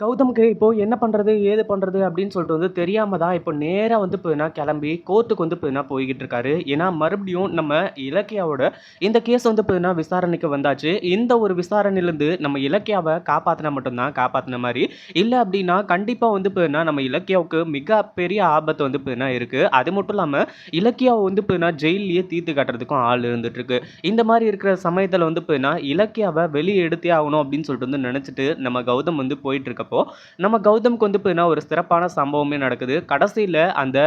கௌதம்க்கு இப்போ என்ன பண்றது? ஏது பண்றது? அப்படின்னு சொல்லிட்டு வந்து தெரியாம தான் இப்போ நேரா வந்து பார்த்தீங்கன்னா கிளம்பி கோர்ட்டுக்கு வந்து பார்த்தீங்கன்னா போய்கிட்டு இருக்காரு. ஏன்னா மறுபடியும் நம்ம இலக்கியாவோட இந்த கேஸ் வந்து பார்த்தீங்கன்னா விசாரணைக்கு வந்தாச்சு. இந்த ஒரு விசாரணையிலேருந்து நம்ம இலக்கியாவை காப்பாற்றினா மட்டும்தான் காப்பாற்றின மாதிரி இல்லை அப்படின்னா கண்டிப்பா வந்து பார்த்தீங்கன்னா நம்ம இலக்கியாவுக்கு மிகப்பெரிய ஆபத்து வந்து பார்த்தீங்கன்னா இருக்கு. அது மட்டும் இல்லாம இலக்கியாவை வந்து பார்த்தீங்கன்னா ஜெயிலேயே தீர்த்து கட்டுறதுக்கும் ஆள் இருந்துட்டு இருக்கு. இந்த மாதிரி இருக்கிற சமயத்தில் வந்து பார்த்தீங்கன்னா இலக்கியாவை வெளியே எடுத்தே ஆகணும் அப்படின்னு சொல்லிட்டு வந்து நினச்சிட்டு நம்ம கௌதம் வந்து போயிட்டு இருக்கப்போ, நம்ம கௌதம்க்கு வந்து பார்த்தீங்கன்னா ஒரு சிறப்பான சம்பவமே நடக்குது. கடைசியில் அந்த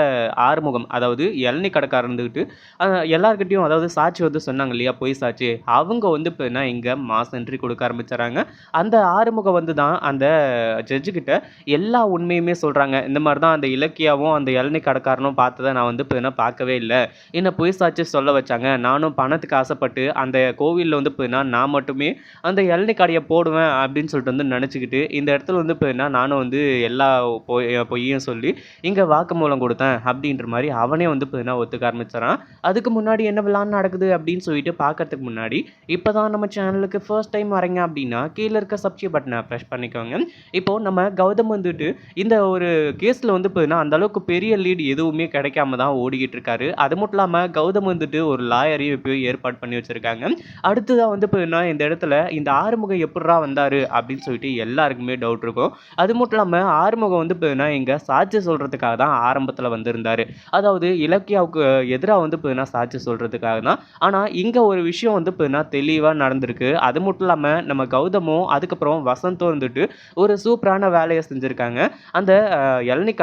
ஆறுமுகம் அதாவது இளநீ கடைக்காரர் இருந்துக்கிட்டு எல்லாருக்கிட்டையும் அதாவது சாட்சி வந்து சொன்னாங்க இல்லையா? பொய் சாட்சி. அவங்க வந்து பார்த்தீங்கன்னா இங்கே மாஸ் என்ட்ரி கொடுக்க ஆரம்பிச்சுறாங்க. அந்த ஆறுமுகம் வந்து தான் அந்த ஜட்ஜுக்கிட்ட எல்லா உண்மையுமே சொல்கிறாங்க இந்த மாதிரி தான் அந்த இலக்கியாவும், அந்த இளநீ கடைக்காரனும் பார்த்ததை நான் வந்து பார்த்தீங்கன்னா பார்க்கவே இல்லை என்ன பொய் சாட்சி சொல்ல வச்சாங்க. நானும் பணத்துக்கு ஆசைப்பட்டு அந்த கோவிலில் வந்து பார்த்தீங்கன்னா நான் மட்டுமே அந்த இளநீ கடையை போடுவேன் அப்படின்னு சொல்லிட்டு வந்து நினச்சிக்கிட்டு இந்த இடத்துல வந்து வந்து பார்த்தீங்கன்னா நானும் வந்து எல்லா பொய் பொய்யும் சொல்லி இங்கே வாக்குமூலம் கொடுத்தேன் அப்படின்ற மாதிரி அவனே வந்து பார்த்தீங்கன்னா ஒத்துக்க ஆரம்பிச்சிடறான் அதுக்கு முன்னாடி என்ன விழான் நடக்குது அப்படின்னு சொல்லிட்டு பார்க்கறதுக்கு முன்னாடி, இப்போ தான் நம்ம சேனலுக்கு ஃபர்ஸ்ட் டைம் வரீங்க அப்படின்னா, கீழே இருக்க சப்ஸ்கிரைப் பட்டனை ப்ரெஷ் பண்ணிக்கோங்க. இப்போது நம்ம கௌதம் வந்துட்டு இந்த ஒரு கேஸில் வந்து பார்த்தீங்கன்னா, அந்த அளவுக்கு பெரிய லீட் எதுவுமே கிடைக்காம தான் ஓடிக்கிட்டு இருக்காரு. அது மட்டும் இல்லாமல் கௌதம் வந்துட்டு ஒரு லாயரையும் இப்போ ஏற்பாடு பண்ணி வச்சுருக்காங்க அடுத்ததாக வந்து பார்த்தீங்கன்னா, இந்த இடத்துல இந்த ஆறுமுகம் எப்படா வந்தார் அப்படின்னு சொல்லிட்டு எல்லாருக்குமே டவுட் இருக்கும். அது மட்டும் இல்லாமல் ஆறுமுகம் வந்து பார்த்தீங்கன்னா, இங்கே சாட்சி சொல்கிறதுக்காக தான் ஆரம்பத்தில் வந்திருந்தார் அதாவது இலக்கியாவுக்கு எதிராக வந்து பார்த்தீங்கன்னா, சாட்சி சொல்கிறதுக்காக தான். ஆனால் இங்கே ஒரு விஷயம் வந்து பார்த்தீங்கன்னா, தெளிவாக நடந்திருக்கு. அது மட்டும் இல்லாமல் நம்ம கௌதமும், அதுக்கப்புறம் வசந்தும் வந்துட்டு ஒரு சூப்பரான வேலையை செஞ்சுருக்காங்க அந்த இளநி இளநீ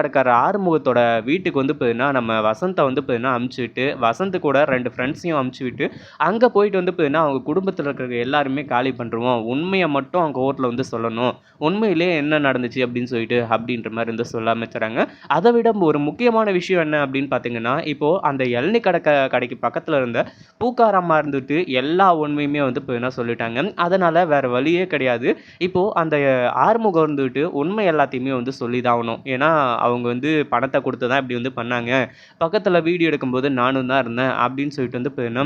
ஆறுமுகத்தோட வீட்டுக்கு வந்து பார்த்தீங்கன்னா, நம்ம வசந்தை வந்து பார்த்தீங்கன்னா அனுப்பிச்சு விட்டு, வசந்த் கூட ரெண்டு ஃப்ரெண்ட்ஸையும் அமுச்சு விட்டு, அங்கே போயிட்டு வந்து பார்த்தீங்கன்னா, அவங்க குடும்பத்தில் இருக்கிற எல்லாருமே காலி பண்ணுறோம் உண்மையை மட்டும் அவங்க ஓட்டில் வந்து சொல்லணும். உண்மையிலே என்ன நடந்துச்சு அப்படின்னு சொல்லிட்டு அப்படின்ற மாதிரி வந்து சொல்ல ஆரம்பிச்சுறாங்க. அதை விட ஒரு முக்கியமான விஷயம் என்ன அப்படின்னு பார்த்தீங்கன்னா, இப்போது அந்த இளநீ கடை கடைக்கு பக்கத்தில் இருந்த பூக்காரம்மா இருந்துட்டு எல்லா உண்மையுமே வந்து பார்த்தீங்கன்னா சொல்லிட்டாங்க. அதனால் வேறு வழியே கிடையாது. இப்போது அந்த ஆறுமுகம் இருந்துட்டு உண்மை எல்லாத்தையுமே வந்து சொல்லி தான் ஆகணும். ஏன்னா அவங்க வந்து பணத்தை கொடுத்து தான் இப்படி வந்து பண்ணாங்க. பக்கத்தில் வீடியோ எடுக்கும்போது நானும் தான் இருந்தேன் அப்படின்னு சொல்லிட்டு வந்து இப்போ என்ன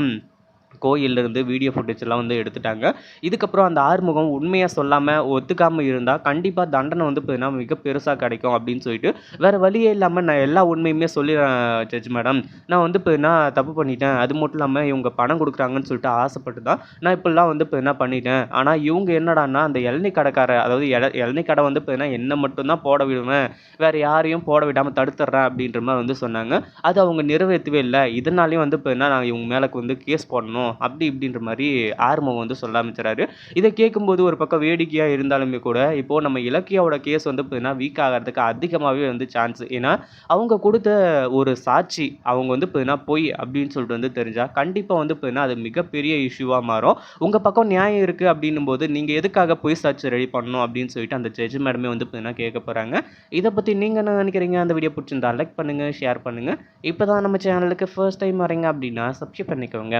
இருந்து வீடியோ ஃபுட்டேஜ்லாம் வந்து எடுத்துட்டாங்க. இதுக்கப்புறம் அந்த ஆறுமுகம் உண்மையாக சொல்லாமல் ஒத்துக்காமல் இருந்தால் கண்டிப்பாக தண்டனை வந்து பார்த்தீங்கன்னா, மிக பெருசாக கிடைக்கும் அப்படின்னு சொல்லிட்டு, வேறு வழியே இல்லாமல் நான் எல்லா உண்மையுமே சொல்லிடுறேன் ஜட்ஜ் மேடம். நான் வந்து பார்த்தீங்கன்னா தப்பு பண்ணிட்டேன். அது மட்டும் இல்லாமல் இவங்க பணம் கொடுக்குறாங்கன்னு சொல்லிட்டு ஆசைப்பட்டு தான் நான் இப்படிலாம் வந்து பார்த்தீங்கன்னா பண்ணிட்டேன். ஆனால் இவங்க என்னடான்னா, அந்த இளநீ கடைக்கார அதாவது எள இளநீ கடை வந்து பார்த்தீங்கன்னா, என்ன மட்டும் தான் போட விடுவேன். வேறு யாரையும் போட விடாமல் தடுத்துறேன் அப்படின்ற மாதிரி வந்து சொன்னாங்க. அது அவங்க நிறைவேற்றவே இல்லை இதனாலேயும் வந்து பார்த்தீங்கன்னா, நான் இவங்க மேலே வந்து கேஸ் போடணும். அப்படி இப்படின்ற மாதிரி ஆறுமுகம் வந்து சொல்ல ஆரம்பிச்சுறாரு. இதை கேட்கும்போது ஒரு பக்கம் வேடிக்கையாக இருந்தாலுமே கூட, இப்போது நம்ம இலக்கியாவோட கேஸ் வந்து பார்த்தீங்கன்னா, வீக் ஆகிறதுக்கு அதிகமாகவே வந்து சான்ஸ். ஏன்னா அவங்க கொடுத்த ஒரு சாட்சி அவங்க வந்து பார்த்தீங்கன்னா, பொய் அப்படின்னு சொல்லிட்டு வந்து தெரிஞ்சால் கண்டிப்பாக வந்து பார்த்தீங்கன்னா, அது மிகப்பெரிய இஷ்யூவாக மாறும். உங்கள் பக்கம் நியாயம் இருக்குது அப்படின்னும் போது நீங்கள் எதுக்காக பொய் சாட்சி ரெடி பண்ணணும் அப்படின்னு சொல்லிட்டு அந்த ஜட்ஜ் மேடமே வந்து பார்த்தீங்கன்னா கேட்க போகிறாங்க இதை பற்றி நீங்கள் என்ன நினைக்கிறீங்க? அந்த வீடியோ பிடிச்சிருந்தா லைக் பண்ணுங்கள் ஷேர் பண்ணுங்கள் இப்போ தான் நம்ம சேனலுக்கு ஃபர்ஸ்ட் டைம் வரீங்க அப்படின்னா சப்ஸ்கிரைப் பண்ணிக்கோங்க.